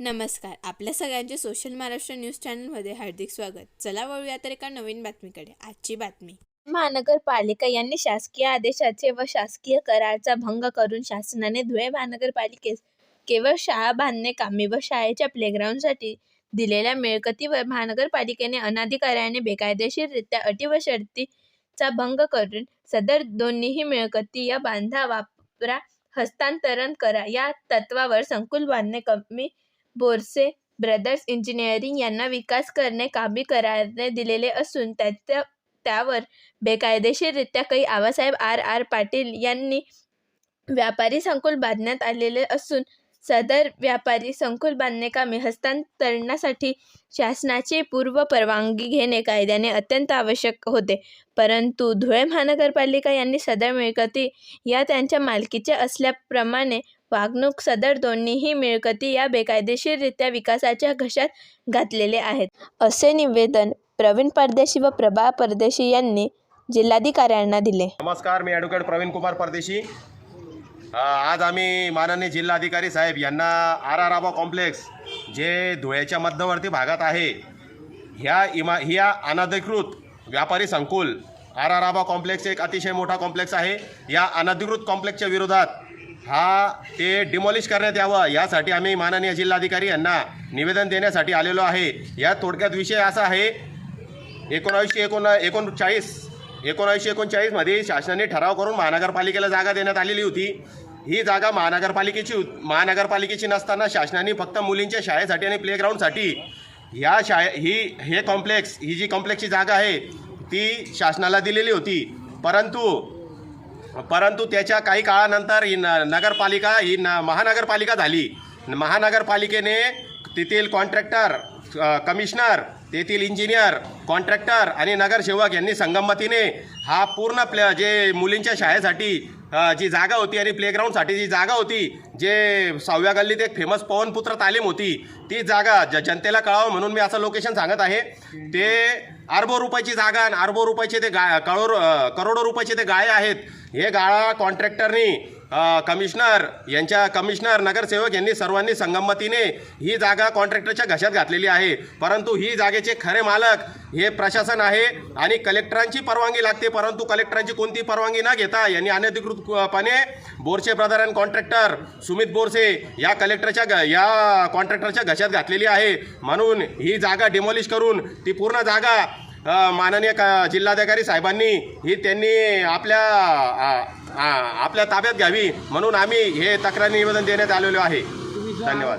नमस्कार. आपल्या सगळ्यांचे सोशल महाराष्ट्र न्यूज चॅनलमध्ये हार्दिक स्वागत. चला वळूया तर एका नवीन बातमीकडे. आजची बातमी. महानगरपालिका यांनी शासकीय आदेशाचे व शासकीय करारचा भंग करून शासनाने धुळे महानगरपालिकेस केवळ शाळा बांधणे कामे व शाळेच्या प्लेग्राऊंडसाठी दिलेल्या मिळकतीवर महानगरपालिकेने अनाधिकाऱ्याने बेकायदेशीररित्या अटी व शर्तीचा भंग करून सदर दोन्हीही मिळकती या बांधा वापरा हस्तांतरण करा. या तत्वावर संकुल बांधणे कमी बोरसे ब्रदर्स इंजिनिअरिंग यांना विकास करणे कामी करारने दिलेले असून त्याच्या त्यावर बेकायदेशीररित्या काही आबासाहेब आर आर पाटील यांनी व्यापारी संकुल बांधण्यात आलेले असून सदर व्यापारी संकुल बांधणे कामे हस्तांतरणासाठी शासनाची पूर्व परवानगी घेणे कायद्याने अत्यंत आवश्यक होते. परंतु धुळे महानगरपालिका यांनी सदर मिळकती या त्यांच्या मालकीच्या असल्याप्रमाणे वागणूक सदर दोन्हीही मिळकती या बेकायदेशीररित्या विकासाच्या घशात घातलेले आहेत. असे निवेदन प्रवीण परदेशी व प्रभा परदेशी यांनी जिल्हाधिकाऱ्यांना दिले. नमस्कार मी ॲडव्होकेट प्रवीण कुमार परदेशी. आज आम्ही माननीय जिल्हाधिकारी साहेब यांना आर आर आबा कॉम्प्लेक्स जे धुळ्याच्या मध्यवर्ती भागात आहे ह्या इमा ह्या अनधिकृत व्यापारी संकुल आर आर आबा कॉम्प्लेक्स एक अतिशय मोठा कॉम्प्लेक्स आहे. या अनधिकृत कॉम्प्लेक्सच्या विरोधात हा ते डिमॉलिश करण्यात यावं. यासाठी आम्ही माननीय जिल्हाधिकारी यांना निवेदन देण्यासाठी आलेलो आहे. या थोडक्यात विषय असा आहे एकोणावीसशे एकोण एकोणचाळीस एकोणावीसशे एकोणचाळीसमध्ये शासनाने ठराव करून महानगरपालिकेला जागा देण्यात आलेली होती. ही जागा महानगरपालिकेची महानगरपालिकेची नसताना शासनाने फक्त मुलींच्या शाळेसाठी आणि प्लेग्राऊंडसाठी ह्या शाळे ही हे कॉम्प्लेक्स ही जी कॉम्प्लेक्सची जागा आहे ती शासनाला दिलेली होती. परंतु परंतु त्याच्या काही काळानंतर ही न नगरपालिका ही न महानगरपालिका झाली. महानगरपालिकेने तेथील कॉन्ट्रॅक्टर कमिशनर तेथील इंजिनियर कॉन्ट्रॅक्टर आणि नगरसेवक यांनी संगमतीने हा पूर्ण प्ले जे मुलींच्या शाळेसाठी जी जागा होती आणि प्लेग्राऊंडसाठी जी जागा होती जे सहाव्या गल्लीत एक फेमस पवनपुत्र तालीम होती ती जागा ज जनतेला कळावं म्हणून मी असं लोकेशन सांगत आहे. ते अर्बो रुपयाची जागा आणि अर्बो रुपयाचे ते गा करोड करोडो रुपयाचे ते गाळे आहेत. हे गाळा कॉन्ट्रॅक्टरनी कमिशनर यांच्या कमिशनर नगरसेवक यांनी सर्वांनी संगमतीने ही जागा कॉन्ट्रॅक्टरच्या घशात घातलेली आहे. परंतु ही महापालिकेचे खरे मालक हे प्रशासन आहे आणि कलेक्टरांची परवानगी लागते परंतु कलेक्टरांची कोणती परवानगी न घेता यांनी अनधिकृतपणे Borse brother and contractor Sumit Borse या कलेक्टरच्या ग या कॉन्ट्रॅक्टरच्या घशात घातलेली आहे. म्हणून ही जागा डिमॉलिश करून ती पूर्ण जागा माननीय का जिल्हाधिकारी साहेबांनी ही त्यांनी आपल्या आपल्या ताब्यात घ्यावी. म्हणून आम्ही हे तक्रार निवेदन देण्यात आलेलो आहे. धन्यवाद.